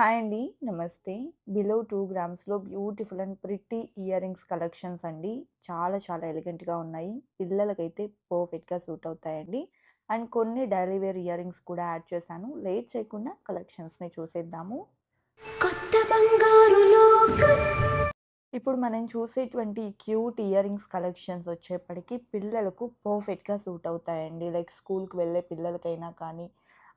Hi అండి. నమస్తే. Below 2 గ్రామ్స్‌లో beautiful and pretty earrings collections అండి. చాలా చాలా ఎలిగెంట్‌గా ఉన్నాయి. పిల్లలకైతే పర్ఫెక్ట్‌గా సూట్ అవుతాయండి. అండ్ కొన్ని డైలీ వేర్ ఇయర్ రింగ్స్ కూడా యాడ్ చేశాను. లేట్ చేయకుండా కలెక్షన్స్‌ని చూసేద్దాము. కొత్త బంగారు ఇప్పుడు మనం చూసేటువంటి క్యూట్ ఇయర్ రింగ్స్ కలెక్షన్స్ వచ్చేప్పటికి పిల్లలకు పర్ఫెక్ట్‌గా సూట్ అవుతాయండి. లైక్ స్కూల్‌కి వెళ్ళే పిల్లలకైనా కానీ,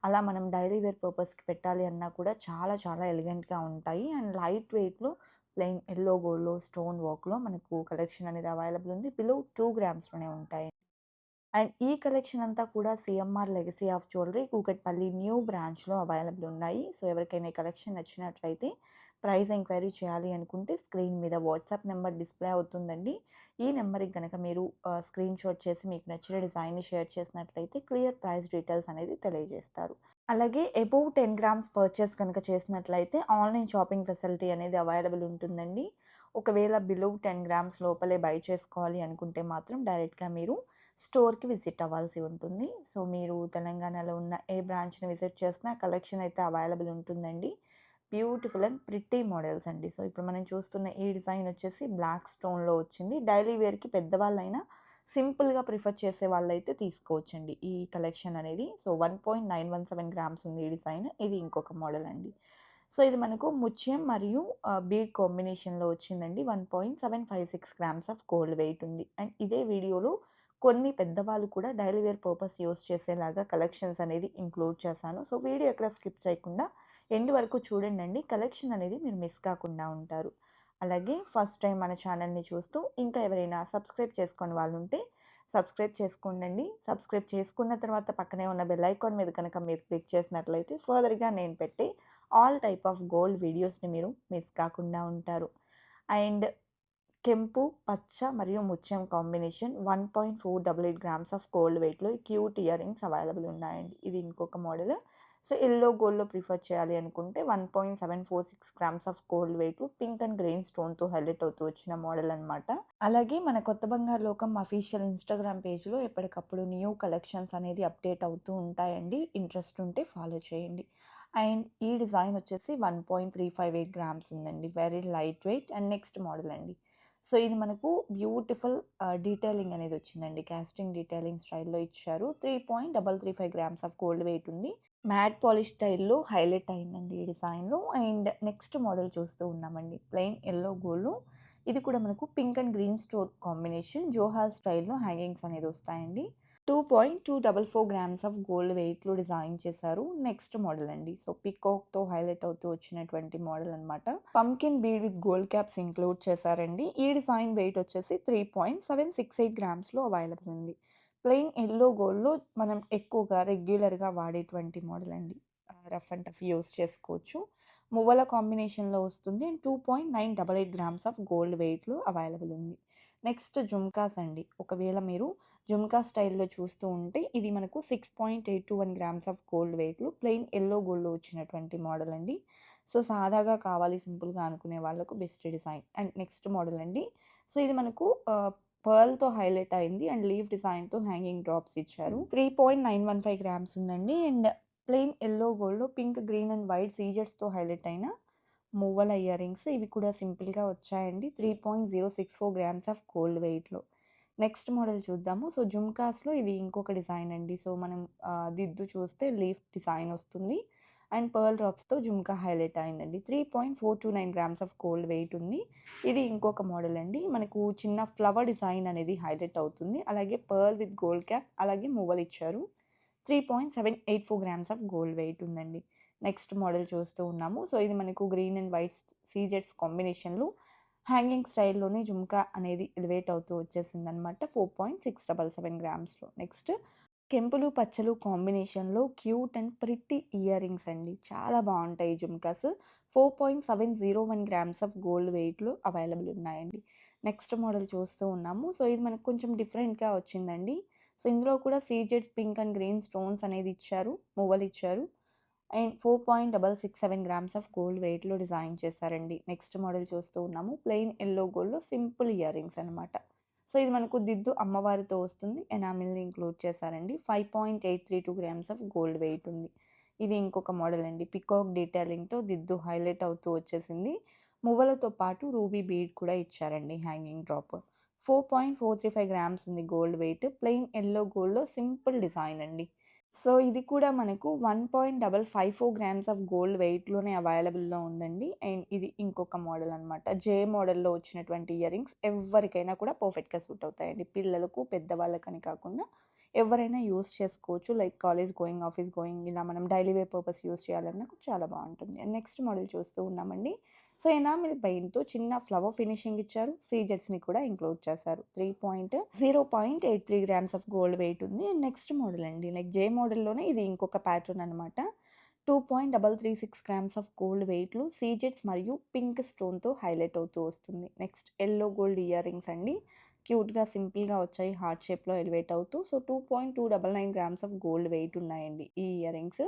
అలా మనం డైలీ వేర్ పర్పస్‌కి పెట్టాలి అన్నా కూడా చాలా చాలా ఎలిగెంట్‌గా ఉంటాయి. అండ్ లైట్ వెయిట్‌లో ప్లెయిన్ ఎల్లో గోల్డ్‌లో స్టోన్ వర్క్‌లో మనకు కలెక్షన్ అనేది అవైలబుల్ ఉంది. బిలో టూ గ్రామ్స్‌లోనే ఉంటాయి. అండ్ ఈ కలెక్షన్ అంతా కూడా CMR legacy of jewellery Kukatpally new బ్రాంచ్‌లో అవైలబుల్ ఉన్నాయి. సో, ఎవరికైనా ఈ కలెక్షన్ నచ్చినట్లయితే ప్రైస్ ఎంక్వైరీ చేయాలి అనుకుంటే స్క్రీన్ మీద వాట్సాప్ నెంబర్ డిస్‌ప్లే అవుతుందండి. ఈ నెంబర్‌కి కనుక మీరు స్క్రీన్ షాట్ చేసి మీకు నచ్చిన డిజైన్‌ని షేర్ చేసినట్లయితే క్లియర్ ప్రైస్ డీటెయిల్స్ అనేది తెలియజేస్తారు. అలాగే అబోవ్ 10 గ్రామ్స్ పర్చేస్ కనుక చేసినట్లయితే ఆన్‌లైన్ షాపింగ్ ఫెసిలిటీ అనేది అవైలబుల్ ఉంటుందండి. ఒకవేళ బిలో 10 గ్రామ్స్ లోపలే బై చేసుకోవాలి అనుకుంటే మాత్రం డైరెక్ట్‌గా మీరు స్టోర్‌కి విజిట్ అవ్వాల్సి ఉంటుంది. సో, మీరు తెలంగాణలో ఉన్న ఏ బ్రాంచ్‌ని విజిట్ చేసినా కలెక్షన్ అయితే అవైలబుల్ ఉంటుందండి. బ్యూటిఫుల్ అండ్ ప్రిటీ మోడల్స్ అండి. సో, ఇప్పుడు మనం చూస్తున్న ఈ డిజైన్ వచ్చేసి బ్లాక్ స్టోన్‌లో వచ్చింది. డైలీ వేర్‌కి పెద్దవాళ్ళైనా సింపుల్‌గా ప్రిఫర్ చేసే వాళ్ళైతే తీసుకోవచ్చండి ఈ కలెక్షన్ అనేది. సో, 1.917 గ్రామ్స్ ఉంది ఈ డిజైన్. ఇది ఇంకొక మోడల్ అండి. సో, ఇది మనకు ముత్యం మరియు బీడ్ కాంబినేషన్‌లో వచ్చిందండి. 1.756 గ్రామ్స్ ఆఫ్ గోల్డ్ వెయిట్ ఉంది. అండ్ ఇదే వీడియోలో కొన్ని పెద్దవాళ్ళు కూడా డైలీ వేర్ పర్పస్ యూజ్ చేసేలాగా కలెక్షన్స్ అనేది ఇంక్లూడ్ చేశాను. సో, వీడియో ఎక్కడ స్కిప్ చేయకుండా ఎండ్ వరకు చూడండండి. కలెక్షన్ అనేది మీరు మిస్ కాకుండా ఉంటారు. అలాగే ఫస్ట్ టైం మన ఛానల్‌ని చూస్తూ ఇంకా ఎవరైనా సబ్స్క్రైబ్ చేసుకుని వాళ్ళు ఉంటే సబ్స్క్రైబ్ చేసుకోండండి. సబ్స్క్రైబ్ చేసుకున్న తర్వాత పక్కనే ఉన్న బెల్ ఐకాన్ మీద కనుక మీరు క్లిక్ చేసినట్లయితే ఫర్దర్‌గా నేను పెట్టే ఆల్ టైప్ ఆఫ్ గోల్డ్ వీడియోస్‌ని మీరు మిస్ కాకుండా ఉంటారు. అండ్ కెంపు, పచ్చ మరియు ముత్యం కాంబినేషన్ 1.488 గ్రామ్స్ ఆఫ్ గోల్డ్ వెయిట్‌లో క్యూట్ ఇయర్ రింగ్స్ అవైలబుల్ ఉన్నాయండి. ఇది ఇంకొక మోడల్. సో, ఎల్లో గోల్డ్‌లో ప్రిఫర్ చేయాలి అనుకుంటే 1.746 grams of gold weight pink and green స్టోన్‌తో highlight అవుతూ వచ్చిన మోడల్ అనమాట. అలాగే మన కొత్త బంగారు లోకం అఫీషియల్ ఇన్‌స్టాగ్రామ్ పేజ్‌లో ఎప్పటికప్పుడు న్యూ కలెక్షన్స్ అనేది అప్డేట్ అవుతూ ఉంటాయండి. ఇంట్రెస్ట్ ఉంటే ఫాలో చేయండి. అండ్ ఈ డిజైన్ వచ్చేసి 1.358 గ్రామ్స్ ఉందండి. Very light weight and next model అండి. సో, ఇది మనకు బ్యూటిఫుల్ డీటెయిలింగ్ అనేది వచ్చిందండి. క్యాస్టింగ్ డీటెయిలింగ్ స్టైల్‌లో ఇచ్చారు. 3.335 గ్రామ్స్ ఆఫ్ గోల్డ్ వెయిట్ ఉంది. మ్యాట్ పాలిష్ స్టైల్‌లో హైలైట్ అయిందండి ఈ డిజైన్‌లో. అండ్ నెక్స్ట్ మోడల్ చూస్తూ ఉన్నామండి. ప్లెయిన్ ఎల్లో గోల్డ్ ఇది కూడా మనకు pink and green stone combination జోహాల్ స్టైల్‌లో హ్యాంగింగ్స్ అనేది వస్తాయండి. 2.244 గ్రామ్స్ ఆఫ్ గోల్డ్ వెయిట్‌లో డిజైన్ చేశారు. నెక్స్ట్ మోడల్ అండి. సో, పికాక్తో హైలైట్ అవుతూ వచ్చినటువంటి మోడల్ అనమాట. Pumpkin bead with gold caps include చేశారండి. ఈ డిజైన్ వెయిట్ వచ్చేసి 3.768 గ్రామ్స్‌లో అవైలబుల్ ఉంది. ప్లెయిన్ ఎల్లో గోల్డ్‌లో మనం ఎక్కువగా రెగ్యులర్‌గా వాడేటువంటి మోడల్ అండి. రఫ్ అండ్ టఫ్ యూస్ చేసుకోవచ్చు. మువ్వల కాంబినేషన్‌లో వస్తుంది. అండ్ 2.988 గ్రామ్స్ ఆఫ్ గోల్డ్ వెయిట్‌లో అవైలబుల్ ఉంది. నెక్స్ట్ జుమ్కాస్ అండి. ఒకవేళ మీరు జుమ్కా స్టైల్‌లో చూస్తూ ఉంటే ఇది మనకు 6.821 గ్రామ్స్ ఆఫ్ గోల్డ్ వెయిట్లు ప్లెయిన్ ఎల్లో గోల్డ్‌లో వచ్చినటువంటి మోడల్ అండి. సో, సాదాగా కావాలి సింపుల్‌గా అనుకునే వాళ్ళకు best design. And next model అండి. సో, ఇది మనకు పర్ల్‌తో హైలైట్ అయింది. అండ్ లీఫ్ డిజైన్‌తో హ్యాంగింగ్ డ్రాప్స్ ఇచ్చారు. 3.915 గ్రామ్స్ ఉందండి. And plain yellow gold pink, green and white సీజెడ్స్‌తో హైలైట్ అయిన మూవల్ ఇయర్ రింగ్స్. ఇవి కూడా సింపుల్‌గా వచ్చాయండి. 3.064 గ్రామ్స్ ఆఫ్ గోల్డ్ వెయిట్‌లో. నెక్స్ట్ మోడల్ చూద్దాము. సో, జుమ్కాస్‌లో ఇది ఇంకొక డిజైన్ అండి. సో, మనం దిద్దు చూస్తే లీఫ్ డిజైన్ వస్తుంది. అండ్ పర్ల్ డ్రాప్స్‌తో జుమ్కా హైలైట్ అయిందండి. 3.429 గ్రామ్స్ ఆఫ్ గోల్డ్ వెయిట్ ఉంది. ఇది ఇంకొక మోడల్ అండి. మనకు చిన్న ఫ్లవర్ డిజైన్ అనేది హైలైట్ అవుతుంది. అలాగే పర్ల్ విత్ గోల్డ్ క్యాప్ అలాగే మువ్వలు ఇచ్చారు. 3.784 గ్రామ్స్ ఆఫ్ గోల్డ్ వెయిట్ ఉందండి. నెక్స్ట్ మోడల్ చూస్తూ ఉన్నాము. సో, ఇది మనకు గ్రీన్ అండ్ వైట్ సీజెడ్స్ కాంబినేషన్‌లో హ్యాంగింగ్ స్టైల్‌లోనే జుమ్కా అనేది ఎలివేట్ అవుతూ వచ్చేసింది అన్నమాట four points six double seven గ్రామ్స్‌లో. Next కెంపులు, పచ్చలు కాంబినేషన్‌లో cute and pretty ear rings అండి. చాలా బాగుంటాయి జుమ్కాస్. 4.701 గ్రామ్స్ ఆఫ్ గోల్డ్ వెయిట్‌లో అవైలబుల్ ఉన్నాయండి. నెక్స్ట్ మోడల్ చూస్తూ ఉన్నాము. సో, ఇది మనకు కొంచెం డిఫరెంట్‌గా వచ్చిందండి. సో, ఇందులో కూడా సీజెడ్స్ పింక్ అండ్ గ్రీన్ స్టోన్స్ అనేది ఇచ్చారు. మువ్వలు ఇచ్చారు. అండ్ 4.667 గ్రామ్స్ ఆఫ్ గోల్డ్ వెయిట్‌లో డిజైన్ చేశారండి. నెక్స్ట్ మోడల్ చూస్తూ ఉన్నాము. ప్లెయిన్ ఎల్లో గోల్డ్‌లో సింపుల్ ఇయర్ రింగ్స్ అనమాట. సో, ఇది మనకు దిద్దు అమ్మవారితో వస్తుంది. ఎనామిల్‌ని ఇంక్లూడ్ చేశారండి. 5.832 గ్రామ్స్ ఆఫ్ గోల్డ్ వెయిట్ ఉంది. ఇది ఇంకొక మోడల్ అండి. పికాక్ డీటెయిలింగ్‌తో దిద్దు హైలైట్ అవుతూ వచ్చేసింది. మువ్వలతో పాటు రూబీ బీడ్ కూడా ఇచ్చారండి హ్యాంగింగ్ డ్రాప్. 4.435 గ్రామ్స్ ఉంది గోల్డ్ వెయిట్. ప్లెయిన్ ఎల్లో గోల్డ్‌లో సింపుల్ డిజైన్ అండి. సో, ఇది కూడా మనకు 1.554 గ్రామ్స్ ఆఫ్ గోల్డ్ వెయిట్‌లోనే అవైలబుల్‌లో ఉందండి. అండ్ ఇది ఇంకొక మోడల్ అనమాట. జే మోడల్‌లో వచ్చినటువంటి ఇయరింగ్స్ ఎవరికైనా కూడా పర్ఫెక్ట్‌గా సూట్ అవుతాయండి. పిల్లలకు, పెద్దవాళ్ళకని కాకుండా ఎవరైనా యూస్ చేసుకోవచ్చు. Like college going, office going ఇలా మనం డైలీ వేర్ పర్పస్ యూజ్ చేయాలన్నా చాలా బాగుంటుంది నెక్స్ట్ మోడల్ చూస్తూ ఉన్నామండి. సో, ఎనామిల్ పెయింట్‌తో చిన్న ఫ్లవర్ ఫినిషింగ్ ఇచ్చారు. సీజెడ్స్‌ని కూడా ఇంక్లూడ్ చేశారు. 3.0.83 గ్రామ్స్ ఆఫ్ గోల్డ్ వెయిట్ ఉంది. అండ్ నెక్స్ట్ మోడల్ అండి. లైక్ జే మోడల్‌లోనే ఇది ఇంకొక ప్యాటర్న్ అనమాట. 2.336 గ్రామ్స్ ఆఫ్ గోల్డ్ వెయిట్‌లో సీజెట్స్ మరియు పింక్ స్టోన్‌తో హైలైట్ అవుతూ వస్తుంది. Next yellow gold ear rings అండి. క్యూట్‌గా, సింపుల్‌గా వచ్చాయి. హార్ట్ షేప్‌లో ఎలివేట్ అవుతూ. So, 2.299 grams of gold weight ఉన్నాయండి ఈ ఇయరింగ్స్.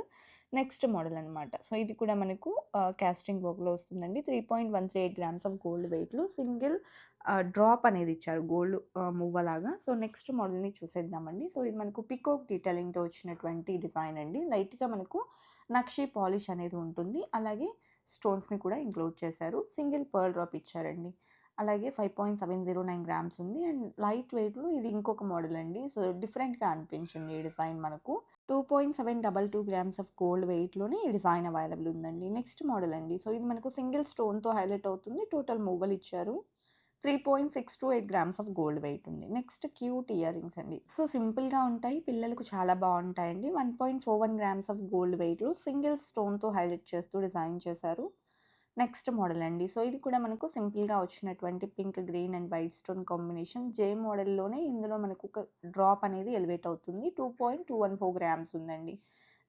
నెక్స్ట్ మోడల్ అనమాట. సో, ఇది కూడా మనకు ఆహ్, కాస్టింగ్ వర్క్‌లో వస్తుందండి. 3.138 గ్రామ్స్ ఆఫ్ గోల్డ్ వెయిట్‌లో సింగిల్ డ్రాప్ అనేది ఇచ్చారు గోల్డ్ మువ్వలాగా. సో, నెక్స్ట్ మోడల్‌ని చూసేద్దామండి. సో, ఇది మనకు పికోక్ డీటెయిలింగ్‌తో వచ్చినటువంటి డిజైన్ అండి. లైట్‌గా మనకు నక్షి పాలిష్ అనేది ఉంటుంది. అలాగే స్టోన్స్‌ని కూడా ఇంక్లూడ్ చేశారు. సింగిల్ పర్ల్ డ్రాప్ ఇచ్చారండి. అలాగే 5.709 గ్రామ్స్ ఉంది. అండ్ లైట్ వెయిట్‌లో ఇది ఇంకొక మోడల్ అండి. సో, డిఫరెంట్‌గా అనిపించింది ఈ డిజైన్ మనకు. 2.722 గ్రామ్స్ ఆఫ్ గోల్డ్ వెయిట్‌లోనే ఈ డిజైన్ అవైలబుల్ ఉందండి. నెక్స్ట్ మోడల్ అండి. సో, ఇది మనకు సింగిల్ స్టోన్‌తో హైలైట్ అవుతుంది. టోటల్ మూవల్ ఇచ్చారు. 3.628 గ్రామ్స్ ఆఫ్ గోల్డ్ వెయిట్ ఉంది. నెక్స్ట్ క్యూట్ ఇయరింగ్స్ అండి. సో, సింపుల్‌గా ఉంటాయి. పిల్లలకు చాలా బాగుంటాయండి one point four one grams of gold వెయిట్‌లో సింగిల్ స్టోన్‌తో హైలైట్ చేస్తూ డిజైన్ చేశారు. నెక్స్ట్ మోడల్ అండి. సో, ఇది కూడా మనకు సింపుల్‌గా వచ్చినటువంటి pink, green and white stone combination. J మోడల్‌లోనే ఇందులో మనకు ఒక డ్రాప్ అనేది ఎలివేట్ అవుతుంది. 2.214 గ్రామ్స్ ఉందండి.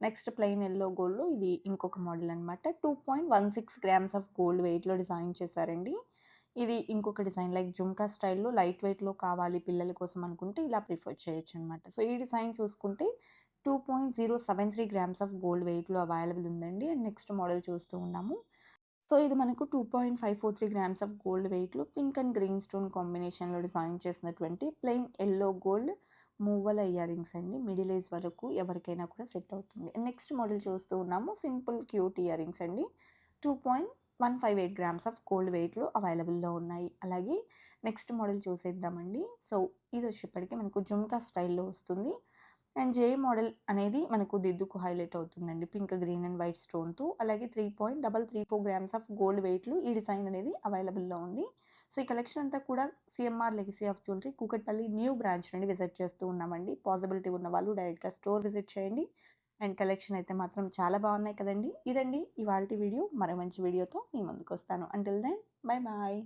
నెక్స్ట్ ప్లెయిన్ ఎల్లో గోల్డ్‌లో ఇది ఇంకొక మోడల్ అనమాట. 2.16 గ్రామ్స్ ఆఫ్ గోల్డ్ వెయిట్‌లో డిజైన్ చేశారండి. ఇది ఇంకొక డిజైన్ లైక్ జుమ్కా స్టైల్‌లో లైట్ వెయిట్‌లో కావాలి పిల్లల కోసం అనుకుంటే ఇలా ప్రిఫర్ చేయొచ్చు అనమాట సో, ఈ డిజైన్ చూసుకుంటే 2.073 గ్రామ్స్ ఆఫ్ గోల్డ్ వెయిట్‌లో అవైలబుల్ ఉందండి. అండ్ నెక్స్ట్ మోడల్ చూస్తూ ఉన్నాము. సో, ఇది మనకు 2.543 గ్రామ్స్ ఆఫ్ గోల్డ్ వెయిట్‌లో పింక్ అండ్ గ్రీన్ స్టోన్ కాంబినేషన్‌లో డిజైన్ చేసినటువంటి ప్లెయిన్ ఎల్లో గోల్డ్ మూవల్ ఇయరింగ్స్ అండి. మిడిల్ ఏజ్ వరకు ఎవరికైనా కూడా సెట్ అవుతుంది. నెక్స్ట్ మోడల్ చూస్తూ ఉన్నాము. సింపుల్ క్యూట్ ఇయరింగ్స్ అండి. 2.158 గ్రామ్స్ ఆఫ్ గోల్డ్ వెయిట్‌లో అవైలబుల్‌లో ఉన్నాయి. అలాగే నెక్స్ట్ మోడల్ చూసేద్దామండి. సో, ఇది వచ్చేప్పటికి మనకు జుమ్కా స్టైల్‌లో వస్తుంది. అండ్ జే మోడల్ అనేది మనకు దిద్దుకు హైలైట్ అవుతుందండి. పింక్, గ్రీన్ అండ్ వైట్ స్టోన్‌తో. అలాగే 3.334 గ్రామ్స్ ఆఫ్ గోల్డ్ వెయిట్లు ఈ డిజైన్ అనేది అవైలబుల్‌లో ఉంది. సో, ఈ కలెక్షన్ అంతా కూడా CMR legacy of jewellery Kukatpally new branch నుండి విజిట్ చేస్తూ ఉన్నామండి. పాసిబిలిటీ ఉన్నవాళ్ళు డైరెక్ట్‌గా స్టోర్ విజిట్ చేయండి. అండ్ కలెక్షన్ అయితే మాత్రం చాలా బాగున్నాయి కదండి ఇదండి ఇవాళ వీడియో. మరో మంచి వీడియోతో మీ ముందుకొస్తాను. Until then bye bye.